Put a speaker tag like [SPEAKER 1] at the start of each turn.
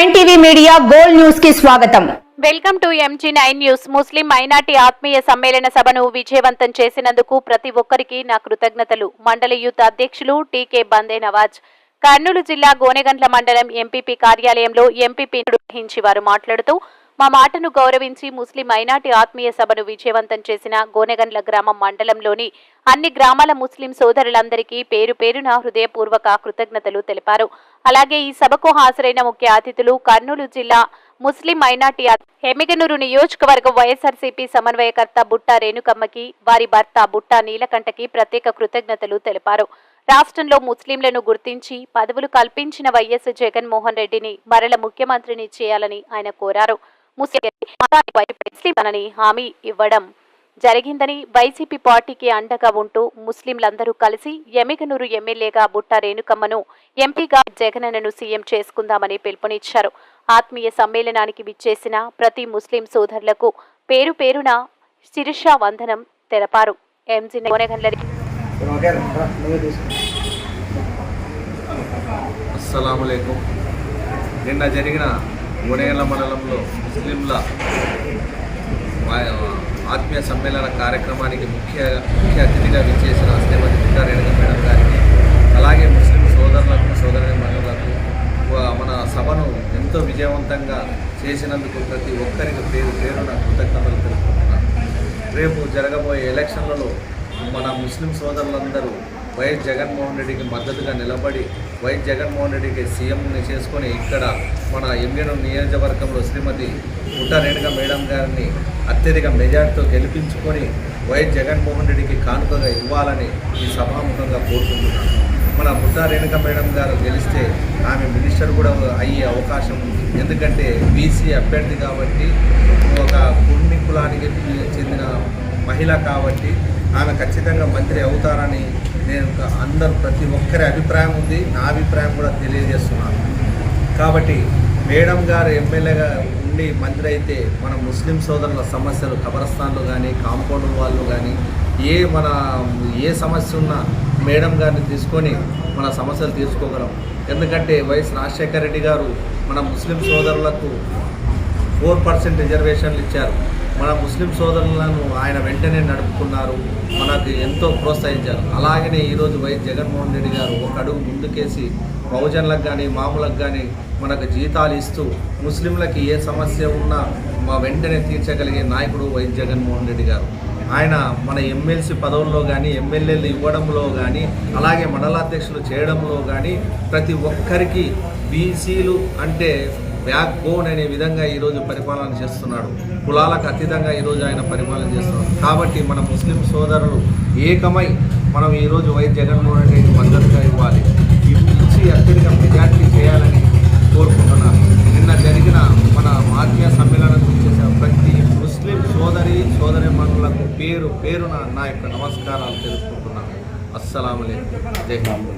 [SPEAKER 1] MTV media gold న్యూస్కి స్వాగతం.
[SPEAKER 2] Welcome to MG nine news. Muslim minority ఆత్మీయ సమ్మేళన సభను విజయవంతం చేసినందుకు ప్రతి ఒక్కరికి నా కృతజ్ఞతలు. మండలి యూత్ అధ్యక్షులు టీకే బందే నవాజ్ కర్నూలు జిల్లా గోనెగండ్ల మండలం ఎంపీపీ కార్యాలయంలో ఎంపీపీ నిర్వహించి వారు మాట్లాడుతూ మా మాటను గౌరవించి ముస్లిం మైనార్టీ ఆత్మీయ సభను విజయవంతం చేసిన గోనెగండ్ల గ్రామం మండలంలోని అన్ని గ్రామాల ముస్లిం సోదరులందరికీ పేరు పేరున హృదయపూర్వక కృతజ్ఞతలు తెలిపారు. అలాగే ఈ సభకు హాజరైన ముఖ్య అతిథులు కర్నూలు జిల్లా ముస్లిం మైనార్టీ హెమిగనూరు నియోజకవర్గ వైఎస్ఆర్సీపీ సమన్వయకర్త బుట్టా రేణుకమ్మకి వారి భర్త బుట్టా నీలకంఠకి ప్రత్యేక కృతజ్ఞతలు తెలిపారు. రాష్ట్రంలో ముస్లింలను గుర్తించి పదవులు కల్పించిన వైఎస్ జగన్మోహన్ రెడ్డిని మరల ముఖ్యమంత్రిని చేయాలని ఆయన కోరారు. ముస్లిం మతాన్ని వైపునని హామీ ఇవ్వడం జరిగిందని వైసీపీ పార్టీకి అండగా ఉంటూ ముస్లింలందరూ కలిసి ఎమిగనూరు ఎమ్మెల్యేగా బుట్ట రేణుకమ్మను ఎంపీగా జగనన్నను సీఎం చేసుకుందామని పిలుపునిచ్చారు. ఆత్మీయ సమ్మేళనానికి విచ్చేసిన ప్రతి ముస్లిం సోదరులకు పేరు పేరున శిరీష వందనం తెలపారు. ఎంజీ
[SPEAKER 3] నిన్న జరిగిన గుణేల మండలంలో ముస్లింల ఆత్మీయ సమ్మేళన కార్యక్రమానికి ముఖ్య ముఖ్య అతిథిగా విచ్చేసిన శ్రీమతి విద్యారేణుక మేడం గారికి అలాగే ముస్లిం సోదరులకు సోదరి మహిళలకు మన సభను ఎంతో విజయవంతంగా చేసినందుకు ప్రతి ఒక్కరికి పేరు పేరున కృతజ్ఞతలు తెలుపుకుంటున్నాను. రేపు జరగబోయే ఎలక్షన్లలో మన ముస్లిం సోదరులందరూ వైఎస్ జగన్మోహన్ రెడ్డికి మద్దతుగా నిలబడి వైఎస్ జగన్మోహన్ రెడ్డికి సీఎంని చేసుకొని ఇక్కడ మన ఎంఎన్ నియోజకవర్గంలో శ్రీమతి పుట్ట మేడం గారిని అత్యధిక మెజార్టీతో గెలిపించుకొని వైఎస్ జగన్మోహన్ రెడ్డికి కానుకగా ఇవ్వాలని ఈ సభాముఖంగా కోరుకుంటున్నాను. మన ముద్దా రేణుక మేడం గారు గెలిస్తే ఆమె మినిస్టర్ కూడా అయ్యే అవకాశం ఉంది. ఎందుకంటే బీసీ అభ్యర్థి కాబట్టి ఒక కుర్మి కులానికి చెందిన మహిళ కాబట్టి ఆమె ఖచ్చితంగా మంత్రి అవుతారని నేను ఒక అందరు ప్రతి ఒక్కరి అభిప్రాయం ఉంది నా అభిప్రాయం కూడా తెలియజేస్తున్నాను. కాబట్టి మేడం గారు ఎమ్మెల్యేగా ఉండి మంత్రి అయితే మన ముస్లిం సోదరుల సమస్యలు కబరస్థాన్లు కానీ కాంపౌండ్ వాళ్ళు కానీ ఏ మన ఏ సమస్య ఉన్నా మేడం గారిని తీసుకొని మన సమస్యలు తీర్చుకోగలం. ఎందుకంటే వైఎస్ రాజశేఖర రెడ్డి గారు మన ముస్లిం సోదరులకు ఫోర్ పర్సెంట్ రిజర్వేషన్లు ఇచ్చారు. మన ముస్లిం సోదరులను ఆయన వెంటనే నడుపుకున్నారు. మనకు ఎంతో ప్రోత్సహించారు. అలాగనే ఈరోజు వైఎస్ జగన్మోహన్ రెడ్డి గారు ఒక అడుగు ముందుకేసి బహుజనులకు కానీ మామూలకు కానీ మనకు జీతాలు ఇస్తూ ముస్లింలకి ఏ సమస్య ఉన్నా మా వెంటనే తీర్చగలిగే నాయకుడు వైఎస్ జగన్మోహన్ రెడ్డి గారు. ఆయన మన ఎమ్మెల్సీ పదవుల్లో కానీ ఎమ్మెల్యేలు ఇవ్వడంలో కానీ అలాగే మండలాధ్యక్షులు చేయడంలో కానీ ప్రతి ఒక్కరికి బీసీలు అంటే బ్యాక్ బోన్ అనే విధంగా ఈరోజు పరిపాలన చేస్తున్నాడు. కులాలకు అతీతంగా ఈరోజు ఆయన పరిపాలన చేస్తున్నాడు. కాబట్టి మన ముస్లిం సోదరులు ఏకమై మనం ఈరోజు వై జగన్మోహన్ రెడ్డి మద్దతుగా ఇవ్వాలి. ఇచ్చి అత్యధిక మెజార్టీ చేయాలని కోరుకుంటున్నాను. నిన్న జరిగిన మన ఆత్మీయ సమ్మేళనం గురించి ప్రతి ముస్లిం సోదరి సోదరి మనులకు పేరు పేరున నా యొక్క నమస్కారాలు తెలుసుకుంటున్నాను అస్సలం జై హింద్.